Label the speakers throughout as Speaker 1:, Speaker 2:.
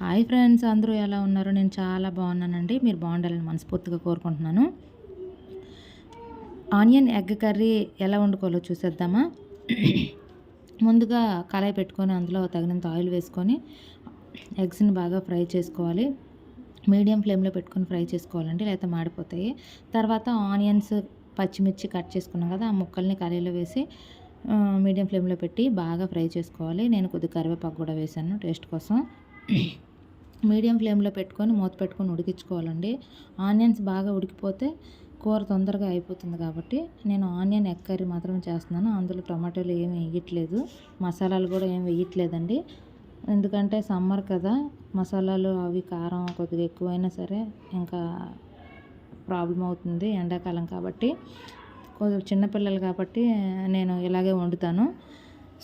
Speaker 1: Hi friends అందరూ ఎలా ఉన్నారు? నేను చాలా బాగున్నానండి. మీరు బాగుండాలని మనస్ఫూర్తిగా కోరుకుంటున్నాను. ఆనియన్ ఎగ్ కర్రీ ఎలా వండుకోవాలో చూసేద్దామా? ముందుగా కళాయి పెట్టుకొని అందులో తగినంత ఆయిల్ వేసుకొని ఎగ్స్ని బాగా ఫ్రై చేసుకోవాలి. మీడియం ఫ్లేమ్లో పెట్టుకొని ఫ్రై చేసుకోవాలండి లేకపోతే మాడిపోతాయి. తర్వాత ఆనియన్స్ పచ్చిమిర్చి కట్ చేసుకున్నాం కదా ఆ ముక్కల్ని కర్రీలో వేసి మీడియం ఫ్లేమ్లో పెట్టి బాగా ఫ్రై చేసుకోవాలి. నేను కొద్దిగా కరివేపాకు కూడా వేసాను టేస్ట్ కోసం. మీడియం ఫ్లేమ్లో పెట్టుకొని మూత పెట్టుకొని ఉడికించుకోవాలండి. ఆనియన్స్ బాగా ఉడికిపోతే కూర తొందరగా అయిపోతుంది కాబట్టి నేను ఆనియన్ ఎగ్ కర్రీ మాత్రమే చేస్తున్నాను. అందులో టమాటోలు ఏమి వేయట్లేదు. మసాలాలు కూడా ఏమి వేయట్లేదండి. ఎందుకంటే సమ్మర్ కదా మసాలాలు అవి కారం కొద్దిగా ఎక్కువైనా సరే ఇంకా ప్రాబ్లం అవుతుంది ఎండాకాలం కాబట్టి. కొంచెం చిన్నపిల్లలు కాబట్టి నేను ఇలాగే వండుతాను.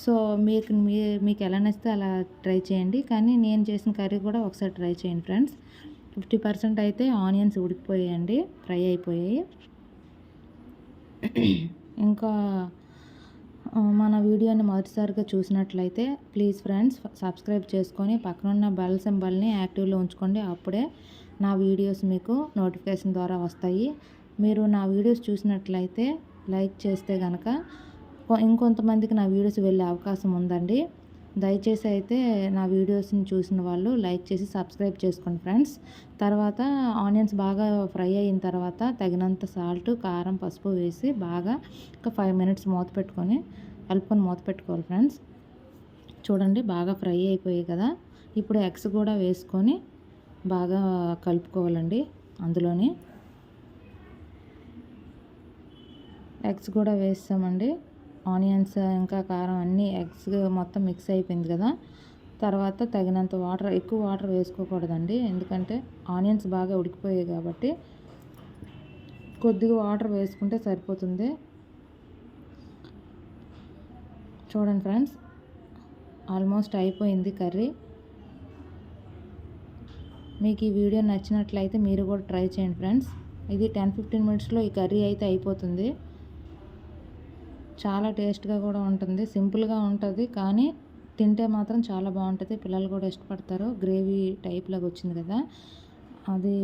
Speaker 1: సో మీకు మీ మీకు ఎలా నచ్చితే అలా ట్రై చేయండి. కానీ నేను చేసిన కర్రీ కూడా ఒకసారి ట్రై చేయండి ఫ్రెండ్స్. ఫిఫ్టీ పర్సెంట్ అయితే ఆనియన్స్ ఉడికిపోయాయండి ఫ్రై అయిపోయాయి. ఇంకా మన వీడియోని మొదటిసారిగా చూసినట్లయితే ప్లీజ్ ఫ్రెండ్స్ సబ్స్క్రైబ్ చేసుకొని పక్కనున్న బెల్ సింబల్ని యాక్టివ్లో ఉంచుకోండి. అప్పుడే నా వీడియోస్ మీకు నోటిఫికేషన్ ద్వారా వస్తాయి. మీరు నా వీడియోస్ చూసినట్లయితే లైక్ చేస్తే కనుక ఇంకొంతమందికి నా వీడియోస్ వెళ్ళే అవకాశం ఉందండి. దయచేసి అయితే నా వీడియోస్ని చూసిన వాళ్ళు లైక్ చేసి సబ్స్క్రైబ్ చేసుకోండి ఫ్రెండ్స్. తర్వాత ఆనియన్స్ బాగా ఫ్రై అయిన తర్వాత తగినంత సాల్ట్ కారం పసుపు వేసి బాగా ఒక ఫైవ్ మినిట్స్ మూత పెట్టుకొని కలుపుకొని మూత పెట్టుకోవాలి ఫ్రెండ్స్. చూడండి బాగా ఫ్రై అయిపోయాయి కదా. ఇప్పుడు ఎగ్స్ కూడా వేసుకొని బాగా కలుపుకోవాలండి అందులోని. ఎగ్స్ కూడా వేస్తామండి. ఆనియన్స్ ఇంకా కారం అన్నీ ఎగ్స్ మొత్తం మిక్స్ అయిపోయింది కదా. తర్వాత తగినంత వాటర్ ఎక్కువ వాటర్ వేసుకోకూడదండి. ఎందుకంటే ఆనియన్స్ బాగా ఉడికిపోయాయి కాబట్టి కొద్దిగా వాటర్ వేసుకుంటే సరిపోతుంది. చూడండి ఫ్రెండ్స్ ఆల్మోస్ట్ అయిపోయింది కర్రీ. మీకు ఈ వీడియో నచ్చినట్లయితే మీరు కూడా ట్రై చేయండి ఫ్రెండ్స్. ఇది టెన్ ఫిఫ్టీన్ మినిట్స్లో ఈ కర్రీ అయితే అయిపోతుంది. చాలా టేస్ట్గా కూడా ఉంటుంది. సింపుల్గా ఉంటుంది. కానీ తింటే మాత్రం చాలా బాగుంటుంది. పిల్లలు కూడా ఇష్టపడతారు. గ్రేవీ టైప్లాగా వచ్చింది కదా అది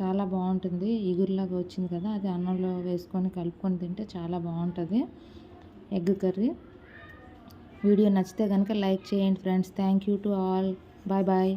Speaker 1: చాలా బాగుంటుంది. ఇగురులాగా వచ్చింది కదా అది అన్నంలో వేసుకొని కలుపుకొని తింటే చాలా బాగుంటుంది. Egg curry. వీడియో నచ్చితే కనుక లైక్ చేయండి friends. Thank you to all. Bye bye.